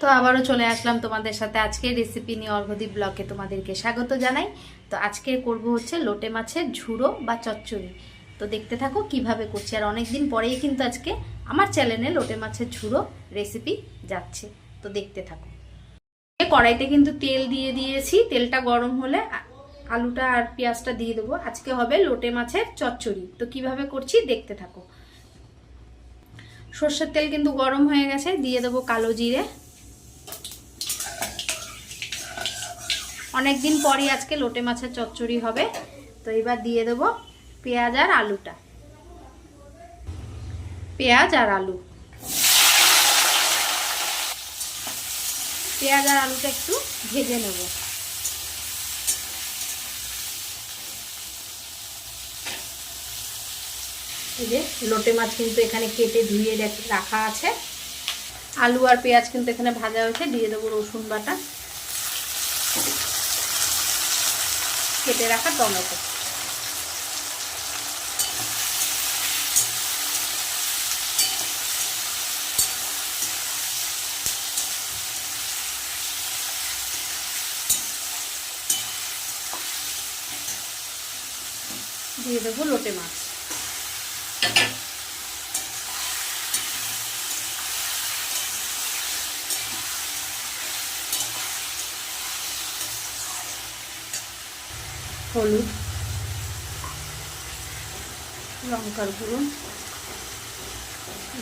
তো আবারও চলে আসলাম তোমাদের সাথে আজকের রেসিপি নিয়ে অর্ঘদীপ ব্লকে তোমাদেরকে স্বাগত জানাই। তো আজকে করব হচ্ছে লোটে মাছের ঝুড়ো বা চচ্চড়ি। তো দেখতে থাকো কীভাবে করছি, আর অনেক দিন পরেই কিন্তু আজকে আমার চ্যানেলে লোটে মাছের ঝুড়ো রেসিপি যাচ্ছে। তো দেখতে থাকো। কড়াইতে কিন্তু তেল দিয়ে দিয়েছি, তেলটা গরম হলে আলুটা আর পেঁয়াজটা দিয়ে দেবো। আজকে হবে লোটে মাছের চচ্চড়ি। তো কীভাবে করছি দেখতে থাকো। সর্ষের তেল কিন্তু গরম হয়ে গেছে, দিয়ে দেবো কালো জিরে। অনেক দিন পরই আজকে লোটে মাছের চচ্চড়ি হবে। তো এবার দিয়ে দেবো পেঁয়াজ আর আলুটা। পেঁয়াজ আর আলু। পেঁয়াজ আর আলুটা একটু ভেজে নেব। এই যে লোটে মাছ কিন্তু এখানে কেটে ধুয়ে রেখে- আছে। আলু আর পেঁয়াজ কিন্তু এখানে ভাজা হয়েছে। দিয়ে দেবো রসুন বাটা। কেটে রাখা টমেটো। দিয়ে দেবো লোটে মাছ। হলুদ, লঙ্কার গুঁড়ো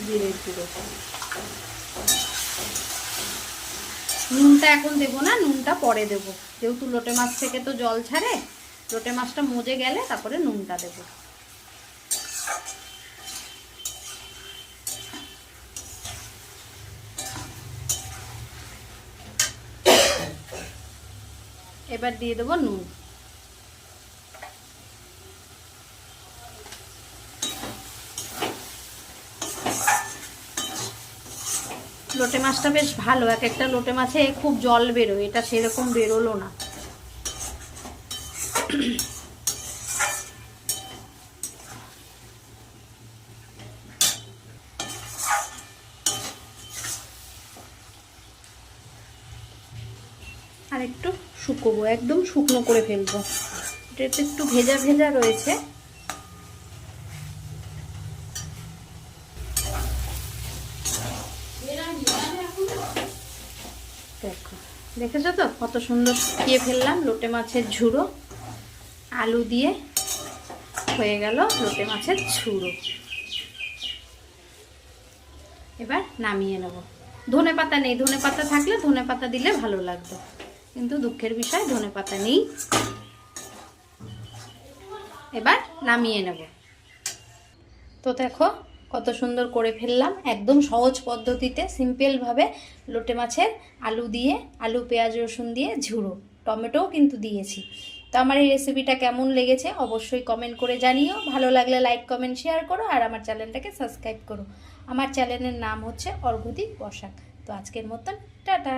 জিরের গুঁড়ো। নুনটা এখন দেবো না, নুনটা পরে দেবো। যেহেতু লোটে মাছ থেকে তো জল ছাড়ে, লোটে মাছটা মজে গেলে তারপরে নুনটা দেবো। এবার দিয়ে দেবো নুন। লোটে মাছটা বেশ ভালো, এক একটা লোটে মাছে খুব জল বেরোয়, এটা সেরকম বেরোলো না। আর একটু শুকোবো, একদম শুকনো করে ফেলব। এটা একটু ভেজা ভেজা রয়েছে। দেখো। দেখেছ তো? কত সুন্দর শুকিয়ে ফেললাম লোটে মাছের ঝুড়ো। আলু দিয়ে হয়ে গেল লোটে মাছের ঝুড়ো। এবার নামিয়ে নেব। ধনে পাতা নেই। ধনে পাতা থাকলে ধনে পাতা দিলে ভালো লাগতো। কিন্তু দুঃখের বিষয়, ধনে পাতা নেই। এবার নামিয়ে নেব। তো দেখো কত সুন্দর করে ফেললাম, একদম সহজ পদ্ধতিতে, সিম্পলভাবে লোটে মাছের আলু দিয়ে, আলু, পেঁয়াজ, রসুন দিয়ে ঝুড়ো। টমেটোও কিন্তু দিয়েছি। তো আমার এই রেসিপিটা কেমন লেগেছে অবশ্যই কমেন্ট করে জানিও। ভালো লাগলে লাইক কমেন্ট শেয়ার করো আর আমার চ্যানেলটাকে সাবস্ক্রাইব করো। আমার চ্যানেলের নাম হচ্ছে অর্ঘদীপ বসাক। তো আজকের মতন, টাটা!